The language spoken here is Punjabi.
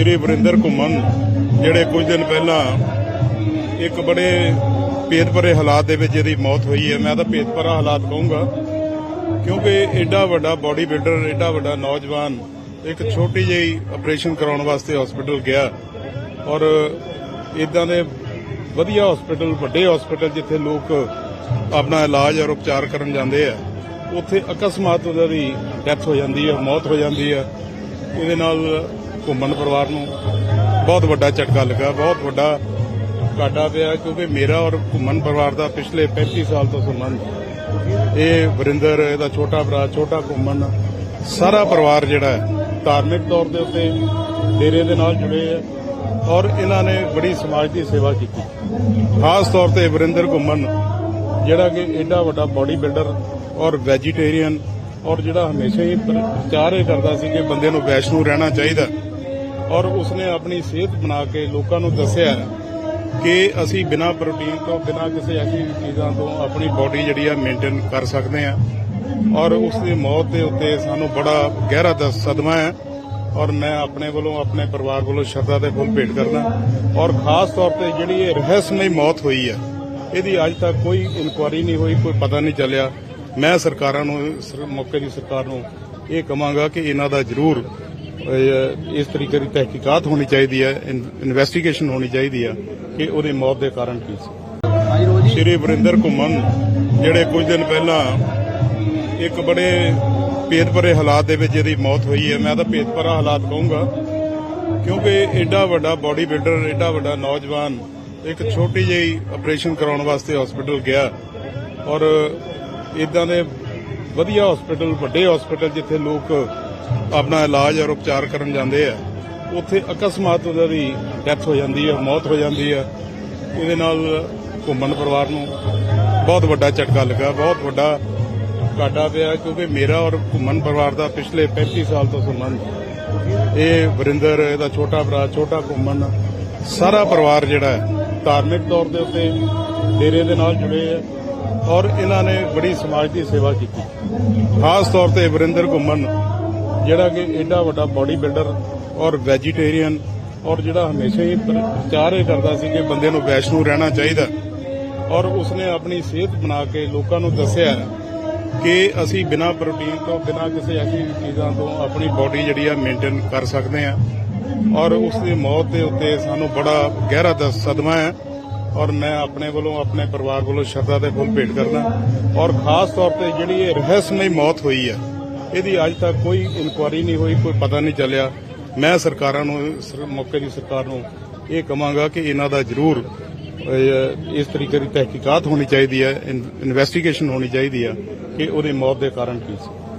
ਸ਼੍ਰੀ ਵਰਿੰਦਰ ਘੁੰਮਣ, ਜਿਹੜੇ ਕੁਝ ਦਿਨ ਪਹਿਲਾਂ ਇੱਕ ਬੜੇ ਭੇਦਭਰੇ ਹਾਲਾਤ ਦੇ ਵਿੱਚ ਜਿਹਦੀ ਮੌਤ ਹੋਈ ਹੈ। ਮੈਂ ਤਾਂ ਭੇਦਭਰਾ ਹਾਲਾਤ ਕਹੂੰਗਾ, ਕਿਉਂਕਿ ਐਡਾ ਵੱਡਾ ਬਾਡੀ ਬਿਲਡਰ ਐਡਾ ਵੱਡਾ ਨੌਜਵਾਨ ਇੱਕ ਛੋਟੀ ਜਿਹੀ ਆਪਰੇਸ਼ਨ ਕਰਾਉਣ ਵਾਸਤੇ ਹਸਪੀਟਲ ਗਿਆ ਔਰ ਇਦਾਂ ਦੇ ਵਧੀਆ ਹਸਪੀਟਲ ਵੱਡੇ ਹਸਪੀਟਲ ਜਿੱਥੇ ਲੋਕ ਆਪਣਾ ਇਲਾਜ ਔਰ ਉਪਚਾਰ ਕਰਨ ਜਾਂਦੇ ਆ, ਉੱਥੇ ਅਕਸਮਾਤ ਉਹਦਾ ਦੀ ਡੈਥ ਹੋ ਜਾਂਦੀ ਹੈ, ਮੌਤ ਹੋ ਜਾਂਦੀ ਹੈ। ਇਹਦੇ ਨਾਲ ਘੁੰਮਣ ਪਰਿਵਾਰ ਨੂੰ ਬਹੁਤ ਵੱਡਾ ਝਟਕਾ ਲੱਗਾ, ਬਹੁਤ ਵੱਡਾ ਘਾਟਾ ਪਿਆ ਕਿਉਂਕਿ ਮੇਰਾ ਔਰ ਘੁੰਮਣ ਪਰਿਵਾਰ ਦਾ ਪਿਛਲੇ 35 ਸਾਲ ਤੋਂ ਸੰਬੰਧ ਇਹ ਵਰਿੰਦਰ, ਇਹਦਾ ਛੋਟਾ ਭਰਾ, ਛੋਟਾ ਘੁੰਮਣ, ਸਾਰਾ ਪਰਿਵਾਰ ਜਿਹੜਾ ਹੈ, ਧਾਰਮਿਕ ਤੌਰ ਦੇ ਉੱਤੇ ਡੇਰੇ ਦੇ ਨਾਲ ਜੁੜੇ ਹੈ ਔਰ ਇਹਨਾਂ ਨੇ ਬੜੀ ਸਮਾਜ ਦੀ ਸੇਵਾ ਕੀਤੀ। ਖਾਸ ਤੌਰ ਤੇ ਵਰਿੰਦਰ ਘੁੰਮਣ, ਜਿਹੜਾ ਕਿ ਐਡਾ ਵੱਡਾ ਬਾਡੀ ਬਿਲਡਰ ਔਰ ਵੈਜੀਟੇਰੀਅਨ ਔਰ ਜਿਹੜਾ ਹਮੇਸ਼ਾ ਹੀ ਪ੍ਰਚਾਰ ਇਹ ਕਰਦਾ ਸੀ ਕਿ ਬੰਦੇ ਨੂੰ ਵੈਸ਼ਨੂ ਰਹਿਣਾ ਚਾਹੀਦਾ। ਔਰ ਉਸਨੇ ਆਪਣੀ ਸਿਹਤ ਬਣਾ ਕੇ ਲੋਕਾਂ ਨੂੰ ਦੱਸਿਆ ਕਿ ਅਸੀਂ ਬਿਨਾਂ ਪ੍ਰੋਟੀਨ ਤੋਂ, ਬਿਨਾਂ ਕਿਸੇ ਐਸੀ ਚੀਜ਼ਾਂ ਤੋਂ ਆਪਣੀ ਬਾਡੀ ਜਿਹੜੀ ਆ ਮੇਨਟੇਨ ਕਰ ਸਕਦੇ ਆ ਔਰ ਉਸ ਦੀ ਮੌਤ ਦੇ ਉੱਤੇ ਸਾਨੂੰ ਬੜਾ ਗਹਿਰਾ ਦ- ਸਦਮਾ ਹੈ ਔਰ ਮੈਂ ਆਪਣੇ ਵੱਲੋਂ ਆਪਣੇ ਪਰਿਵਾਰ ਵੱਲੋਂ ਸ਼ਰਧਾ ਦੇ ਫੁੱਲ ਭੇਟ ਕਰਦਾ ਔਰ ਖਾਸ ਤੌਰ ਤੇ ਜਿਹੜੀ ਇਹ ਰਹੱਸਮਈ ਮੌਤ ਹੋਈ ਹੈ, ਇਹਦੀ ਅੱਜ ਤੱਕ ਕੋਈ ਇਨਕੁਆਰੀ ਨਹੀਂ ਹੋਈ, ਕੋਈ ਪਤਾ ਨਹੀਂ ਚੱਲਿਆ। ਮੈਂ ਸਰਕਾਰਾਂ ਨੂੰ, ਇਸ ਮੌਕੇ ਦੀ ਸਰਕਾਰ ਨੂੰ ਇਹ ਕਹਾਂਗਾ ਕਿ ਇਹਨਾਂ ਦਾ ਜ਼ਰੂਰ ਇਸ ਤਰੀਕੇ ਦੀ ਤਹਿਕੀਕਾਤ ਹੋਣੀ ਚਾਹੀਦੀ ਹੈ ਇਨਵੈਸਟੀਗੇਸ਼ਨ ਹੋਣੀ ਚਾਹੀਦੀ ਹੈ ਕਿ ਉਹਦੀ ਮੌਤ ਦੇ ਕਾਰਨ ਕੀ ਸੀ। ਸ਼੍ਰੀ ਵਰਿੰਦਰ ਘੁੰਮਣ, ਜਿਹੜੇ ਕੁਝ ਦਿਨ ਪਹਿਲਾਂ ਇੱਕ ਬੜੇ ਭੇਦਭਰੇ ਹਾਲਾਤ ਦੇ ਵਿੱਚ ਜਿਹਦੀ ਮੌਤ ਹੋਈ ਹੈ। ਮੈਂ ਤਾਂ ਭੇਦਭਰਾ ਹਾਲਾਤ ਕਹੂੰਗਾ, ਕਿਉਂਕਿ ਐਡਾ ਵੱਡਾ ਬਾਡੀ ਬਿਲਡਰ ਐਡਾ ਵੱਡਾ ਨੌਜਵਾਨ ਇੱਕ ਛੋਟੀ ਜਿਹੀ ਆਪਰੇਸ਼ਨ ਕਰਾਉਣ ਵਾਸਤੇ ਹਸਪੀਟਲ ਗਿਆ ਔਰ ਇਦਾਂ ਦੇ ਵਧੀਆ ਹਸਪੀਟਲ ਵੱਡੇ ਹਸਪੀਟਲ ਜਿੱਥੇ ਲੋਕ ਆਪਣਾ ਇਲਾਜ ਔਰ ਉਪਚਾਰ ਕਰਨ ਜਾਂਦੇ ਆ, ਉੱਥੇ ਅਕਸਮਾਤ ਉਹਦਾ ਦੀ ਡੈਥ ਹੋ ਜਾਂਦੀ ਹੈ ਮੌਤ ਹੋ ਜਾਂਦੀ ਹੈ ਇਹਦੇ ਨਾਲ ਘੁੰਮਣ ਪਰਿਵਾਰ ਨੂੰ ਬਹੁਤ ਵੱਡਾ ਝਟਕਾ ਲੱਗਾ, ਬਹੁਤ ਵੱਡਾ ਘਾਟਾ ਪਿਆ, ਕਿਉਂਕਿ ਮੇਰਾ ਔਰ ਘੁੰਮਣ ਪਰਿਵਾਰ ਦਾ ਪਿਛਲੇ 35 ਸਾਲ ਤੋਂ ਸੰਬੰਧ ਇਹ ਵਰਿੰਦਰ, ਇਹਦਾ ਛੋਟਾ ਭਰਾ, ਛੋਟਾ ਘੁੰਮਣ, ਸਾਰਾ ਪਰਿਵਾਰ ਜਿਹੜਾ ਹੈ, ਧਾਰਮਿਕ ਤੌਰ ਦੇ ਉੱਤੇ ਡੇਰੇ ਦੇ ਨਾਲ ਜੁੜੇ ਹੈ ਔਰ ਇਹਨਾਂ ਨੇ ਬੜੀ ਸਮਾਜ ਦੀ ਸੇਵਾ ਕੀਤੀ। ਖਾਸ ਤੌਰ ਤੇ ਵਰਿੰਦਰ ਘੁੰਮਣ ਜਿਹੜਾ ਕਿ ਐਡਾ ਵੱਡਾ ਬਾਡੀ ਬਿਲਡਰ ਔਰ ਵੈਜੀਟੇਰੀਅਨ ਔਰ ਜਿਹੜਾ ਹਮੇਸ਼ਾ ਹੀ ਪ੍ਰਚਾਰ ਇਹ ਕਰਦਾ ਸੀ ਕਿ ਬੰਦੇ ਨੂੰ ਵੈਸ਼ਨੂ ਰਹਿਣਾ ਚਾਹੀਦਾ ਔਰ ਉਸਨੇ ਆਪਣੀ ਸਿਹਤ ਬਣਾ ਕੇ ਲੋਕਾਂ ਨੂੰ ਦੱਸਿਆ ਕਿ ਅਸੀਂ ਬਿਨਾਂ ਪ੍ਰੋਟੀਨ ਤੋਂ, ਬਿਨਾਂ ਕਿਸੇ ਐਸੀ ਚੀਜ਼ਾਂ ਤੋਂ ਆਪਣੀ ਬਾਡੀ ਜਿਹੜੀ ਆ ਮੇਨਟੇਨ ਕਰ ਸਕਦੇ ਆ ਔਰ ਉਸ ਦੀ ਮੌਤ ਦੇ ਉੱਤੇ ਸਾਨੂੰ ਬੜਾ ਗਹਿਰਾ ਦ- ਸਦਮਾ ਹੈ ਔਰ ਮੈਂ ਆਪਣੇ ਵੱਲੋਂ ਆਪਣੇ ਪਰਿਵਾਰ ਵੱਲੋਂ ਸ਼ਰਧਾ ਦੇ ਫੁੱਲ ਭੇਟ ਕਰਦਾ ਔਰ ਖਾਸ ਤੌਰ ਤੇ ਜਿਹੜੀ ਇਹ ਰਹੱਸਮਈ ਮੌਤ ਹੋਈ ਹੈ ਇਹਦੀ ਅੱਜ ਤੱਕ ਕੋਈ ਇਨਕੁਆਰੀ ਨਹੀਂ ਹੋਈ, ਕੋਈ ਪਤਾ ਨਹੀਂ ਚੱਲਿਆ। ਮੈਂ ਸਰਕਾਰਾਂ ਨੂੰ, ਇਸ ਮੌਕੇ ਦੀ ਸਰਕਾਰ ਨੂੰ ਇਹ ਕਹਾਂਗਾ ਕਿ ਇਹਨਾਂ ਦਾ ਜ਼ਰੂਰ ਇਸ ਤਰੀਕੇ ਦੀ ਤਹਿਕੀਕਾਤ ਹੋਣੀ ਚਾਹੀਦੀ ਹੈ ਇਨਵੈਸਟੀਗੇਸ਼ਨ ਹੋਣੀ ਚਾਹੀਦੀ ਹੈ ਕਿ ਉਹਦੀ ਮੌਤ ਦੇ ਕਾਰਨ ਕੀ ਸੀ।